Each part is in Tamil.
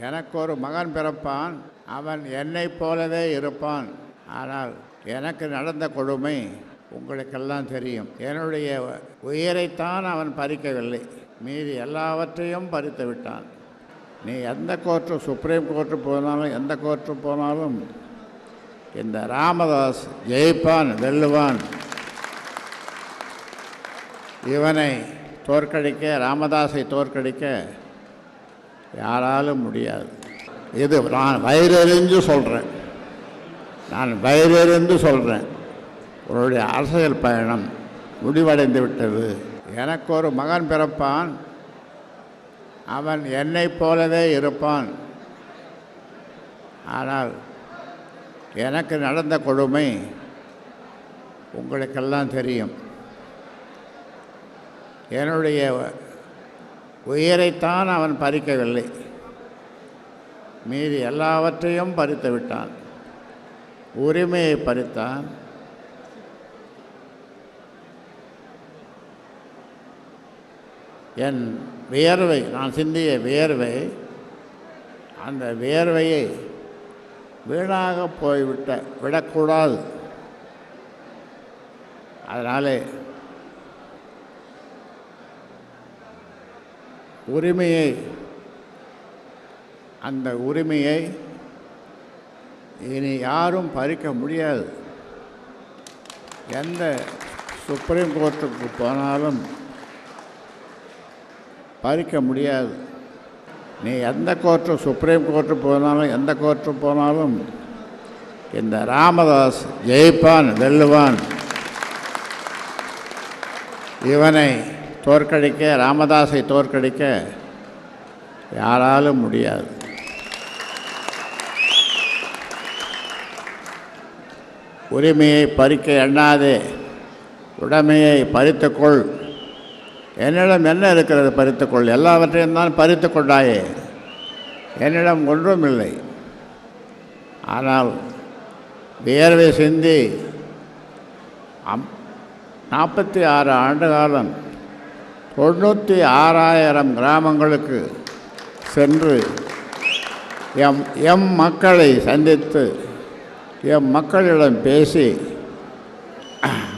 எனக்கு ஒரு மகன் பிறப்பான் அவன் என்னைப் போலவே இருப்பான். ஆனால் எனக்கு நடந்த கொடுமை உங்களுக்கெல்லாம் தெரியும். என்னுடைய உயிரைத்தான் அவன் பறிக்கவில்லை. மீதி எல்லாவற்றையும் பறித்து விட்டான். நீ எந்த கோர்ட்டு சுப்ரீம் கோர்ட்டு போனாலும் எந்த கோர்ட்டு போனாலும் இந்த ராமதாஸ் ஜெயிப்பான் வெல்லுவான். இவனை தோற்கடிக்க ராமதாஸை தோற்கடிக்க யாராலும் முடியாது. இது நான் வயிறறிஞ்சு சொல்கிறேன் நான் வயிறறிந்து சொல்கிறேன் உன்னுடைய அரசியல் பயணம் முடிவடைந்து விட்டது. எனக்கு ஒரு மகன் பிறப்பான். அவன் என்னைப் போலவே இருப்பான். ஆனால் எனக்கு நடந்த கொடுமை உங்களுக்கெல்லாம் தெரியும். என்னுடைய உயிரைத்தான் அவன் பறிக்கவில்லை. மீதி எல்லாவற்றையும் பறித்து விட்டான். உரிமையை பறித்தான். என் வியர்வை நான் சிந்திய வியர்வை அந்த வியர்வையை வீணாக போய்விட்ட விடக்கூடாது. அதனாலே உரிமையை அந்த உரிமையை இனி யாரும் பறிக்க முடியாது. எந்த சுப்ரீம் கோர்ட்டுக்கு போனாலும் பறிக்க முடியாது. நீ எந்த கோர்ட்டு சுப்ரீம் கோர்ட்டு போனாலும் எந்த கோர்ட்டு போனாலும் இந்த ராமதாஸ் ஜெயிப்பான் வெல்லுவான். இவனை தோற்கடிக்க ராமதாஸை தோற்கடிக்க யாராலும் முடியாது. உரிமையை பறிக்க எண்ணாதே. உடைமையை பறித்துக்கொள். என்னிடம் என்ன இருக்கிறது பறித்துக்கொள்? எல்லாவற்றையும் தான் பறித்து கொண்டாயே என்னிடம் ஒன்றும் இல்லை. ஆனால் வியர்வை சிந்தி அம் நாற்பத்தி ஆறு ஆண்டு காலம் தொண்ணூற்றி ஆறாயிரம் கிராமங்களுக்கு சென்று எம் எம் மக்களை சந்தித்து எம் மக்களிடம் பேசி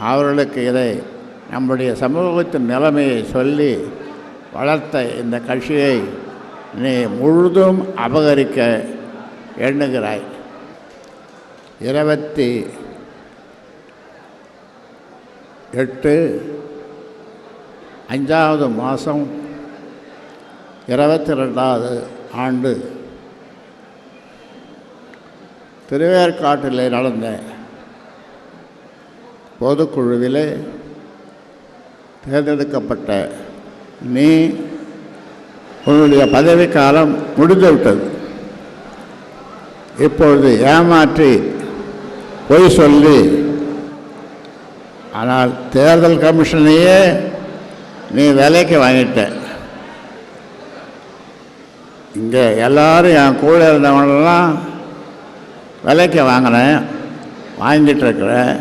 அவர்களுக்கு இதை நம்முடைய சமூகத்தின் நிலைமையை சொல்லி வளர்த்த இந்த கட்சியை நீ முழுதும் அபகரிக்க எண்ணுகிறாய். இருபத்தி எட்டு அஞ்சாவது மாதம் இருபத்தி ரெண்டாவது ஆண்டு திருவேற்காட்டில் நடந்த பொதுக்குழுவிலே தேர்ந்தெடுக்கப்பட்ட நீ உன்னுடைய பதவிக்காலம் முடிந்துவிட்டது. இப்பொழுது ஏமாற்றி பொய் சொல்லி ஆனால் தேர்தல் கமிஷனையே நீ விலைக்கு வாங்கிட்ட. இங்கே எல்லோரும் என் கூட இருந்தவங்களெல்லாம் விலைக்கு வாங்கினேன் வாங்கிட்டுருக்குறேன்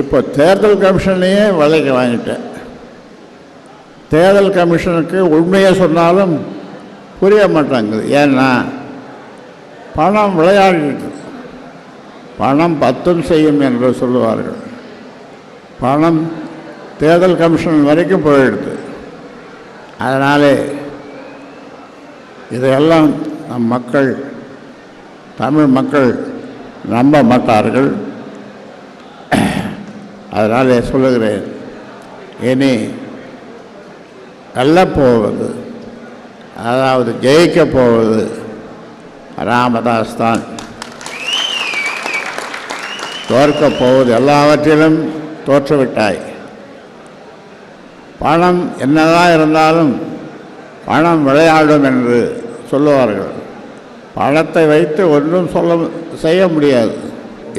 இப்போ தேர்தல் கமிஷனையே விலைக்கு வாங்கிட்டேன் தேர்தல் கமிஷனுக்கு உண்மையை சொன்னாலும் புரிய மாட்டாங்குது. ஏன்னா பணம் விளையாடிட்டு பணம் பத்தும் செய்யும் என்று சொல்லுவார்கள். பணம் தேர்தல் கமிஷன் வரைக்கும் போயிடுது. அதனாலே இதையெல்லாம் நம் மக்கள் தமிழ் மக்கள் நம்ப மாட்டார்கள். அதனாலே சொல்லுகிறேன் இனி வெல்லப் போவது அதாவது ஜெயிக்கப் போவது ராமதாஸ் தான். தோற்கப் போவது எல்லாவற்றிலும் தோற்றுவிட்டாய். பணம் என்னதான் இருந்தாலும் பணம் விளையாடும் என்று சொல்லுவார்கள். பணத்தை வைத்து ஒன்றும் சொல்ல செய்ய முடியாது.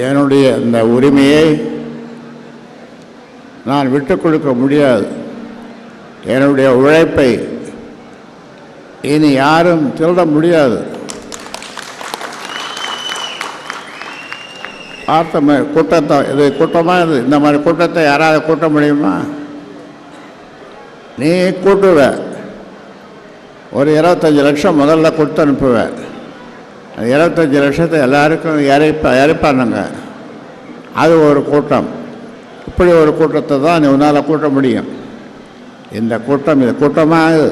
என்னுடைய இந்த உரிமையை நான் விட்டு கொடுக்க முடியாது. என்னுடைய உழைப்பை இனி யாரும் திருட முடியாது. பார்த்த கூட்டத்தை இது கூட்டமாக இது இந்த மாதிரி கூட்டத்தை யாராவது கூட்ட முடியுமா? நீ கூட்டுவ. ஒரு இருபத்தஞ்சி லட்சம் முதல்ல கொடுத்து அனுப்புவேன் அந்த இருபத்தஞ்சி லட்சத்தை எல்லாருக்கும் இறைப்ப இறைப்பானுங்க. அது ஒரு கூட்டம். இப்படி ஒரு கூட்டத்தை தான் நீ உன்னால் கூட்ட முடியும். இந்த கூட்டம் இது கூட்டமாக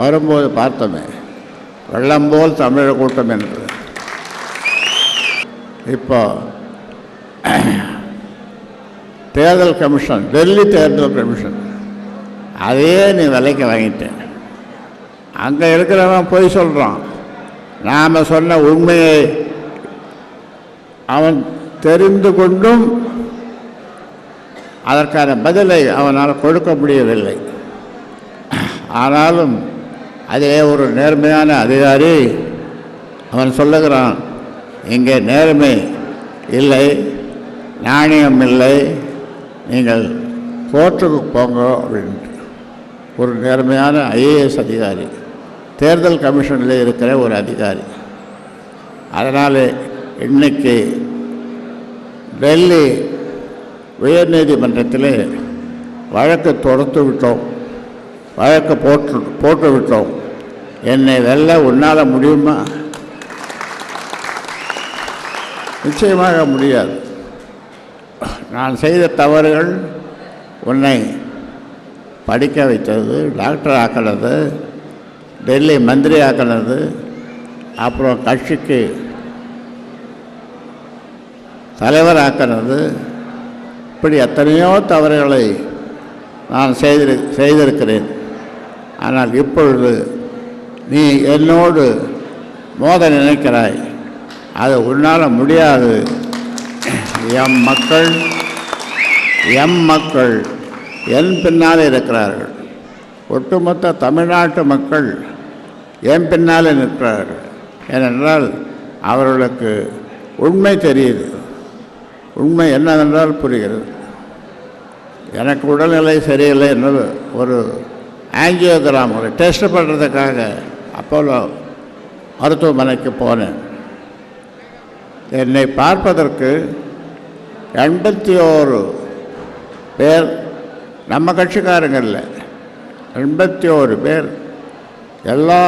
வரும்போது பார்த்தோமே. வெள்ளம் போல் தமிழர் கூட்டம் என்று. இப்போ தேர்தல் கமிஷன் டெல்லி தேர்தல் கமிஷன். அதையே நீ விலைக்கு வாங்கிட்டேன். அங்கே இருக்கிறவன் போய் சொல்கிறான் நாம் சொன்ன உண்மையை அவன் தெரிந்து கொண்டும் அதற்கான பதிலை அவனால் கொடுக்க முடியவில்லை. ஆனாலும் அதிலே ஒரு நேர்மையான அதிகாரி அவன் சொல்லுகிறான் இங்கே நேர்மை இல்லை நாணயம் இல்லை நீங்கள் கோர்ட்டுக்கு போங்க அப்படின்ட்டு. ஒரு நேர்மையான ஐஏஎஸ் அதிகாரி. தேர்தல் கமிஷனில் இருக்கிற ஒரு அதிகாரி. அதனால் இன்னைக்கு டெல்லி உயர்நீதிமன்றத்தில் வழக்கு தொடுத்து விட்டோம். வழக்கு போட்டு போட்டு விட்டோம். என்னை வெல்ல உன்னால் முடியுமா? நிச்சயமாக முடியாது. நான் செய்த தவறுகள் உன்னை படிக்க வைத்தது டாக்டர் ஆக்கினது டெல்லி மந்திரி ஆக்கினது அப்புறம் கட்சிக்கு தலைவர் ஆக்கினது. இப்படி எத்தனையோ தவறுகளை நான் செய்திரு செய்திருக்கிறேன். ஆனால் இப்பொழுது நீ என்னோடு மோத நினைக்கிறாய். அது உன்னால் முடியாது. எம் மக்கள் எம் மக்கள். என் பின்னால் இருக்கிறார்கள். ஒட்டுமொத்த தமிழ்நாட்டு மக்கள் என் பின்னாலே நிற்கிறார்கள். ஏனென்றால் அவர்களுக்கு உண்மை தெரியுது. உண்மை என்னவென்றால் புரிகிறது. எனக்கு உடல்நிலை சரியில்லை என்று ஒரு ஆங்கியோகிராம் ஒரு டெஸ்ட் பண்ணுறதுக்காக அப்போலோ மருத்துவமனைக்கு போனேன். என்னை பார்ப்பதற்கு எண்பத்தி ஓரு பேர் நம்ம கட்சிக்காரங்க இல்லை. எண்பத்தி ஓரு பேர். எல்லா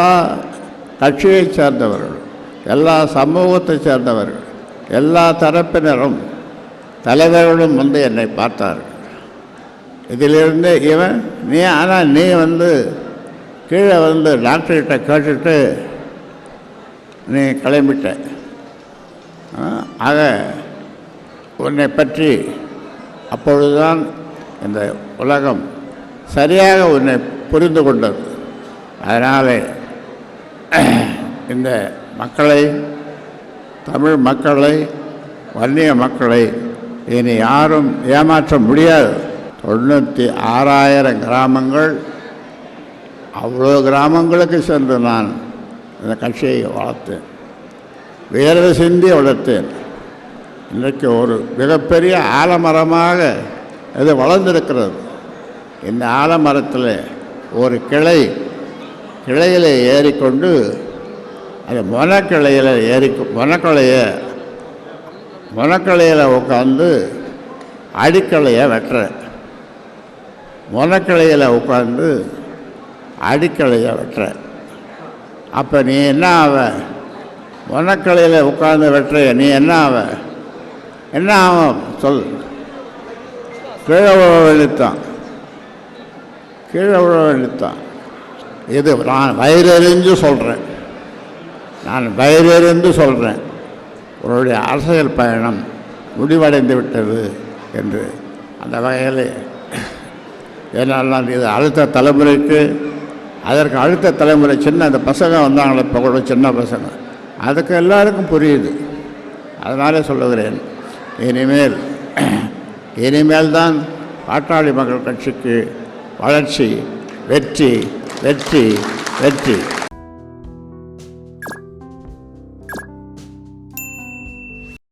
கட்சியை சேர்ந்தவர்கள் எல்லா சமூகத்தை சேர்ந்தவர்கள் எல்லா தரப்பினரும் தலைவர்களும் வந்து என்னை பார்த்தார்கள். இதிலிருந்து இவன் நீ ஆனால் நீ வந்து கீழே வந்து டாக்டர்கிட்ட கேட்டுட்டு நீ கிளம்பிட்ட. ஆக உன்னை பற்றி அப்பொழுதுதான் இந்த உலகம் சரியாக உன்னை புரிந்து கொண்டது. அதனால் இந்த மக்களை தமிழ் மக்களை வன்னிய மக்களை இனி யாரும் ஏமாற்ற முடியாது. தொண்ணூற்றி ஆறாயிரம் கிராமங்கள் அவ்வளோ கிராமங்களுக்கு சென்று நான் இந்த கட்சியை வளர்த்தேன். வேர்வை சிந்தி வளர்த்தேன். இன்றைக்கு ஒரு மிகப்பெரிய ஆலமரமாக இது வளர்ந்திருக்கிறது. இந்த ஆலமரத்தில் ஒரு கிளை கிளையில் ஏறிக்கொண்டு அது மொனக்கிளையில் ஏறி மொனக்கிளையை மொனக்கிளையில் உட்காந்து அடிக்கலையை வெட்டுறேன் மொனக்கிளையில் உட்காந்து அடிக்கலையை வெட்டுறேன் அப்போ நீ என்ன ஆவ? மொனக்கிளையில் உட்காந்து வெட்டுற நீ என்ன ஆவ? என்ன ஆகும்? சொல் கீழே விழ வேண்டித்தான் கீழே விழ வேண்டித்தான் இது நான் வயிறறிஞ்சு சொல்கிறேன் நான் வயிறறிந்து சொல்கிறேன் உன்னுடைய அரசியல் பயணம் முடிவடைந்து விட்டது என்று. அந்த வகையில் ஏன்னால் நான் இது அடுத்த தலைமுறைக்கு அதற்கு அடுத்த தலைமுறை சின்ன அந்த பசங்க வந்தாங்களே இப்போ கூட சின்ன பசங்க. அதுக்கு எல்லாருக்கும் புரியுது. அதனாலே சொல்லுகிறேன். இனிமேல் இனிமேல் தான் பாட்டாளி மக்கள் கட்சிக்கு வளர்ச்சி வெற்றி வெற்றி வெற்றி.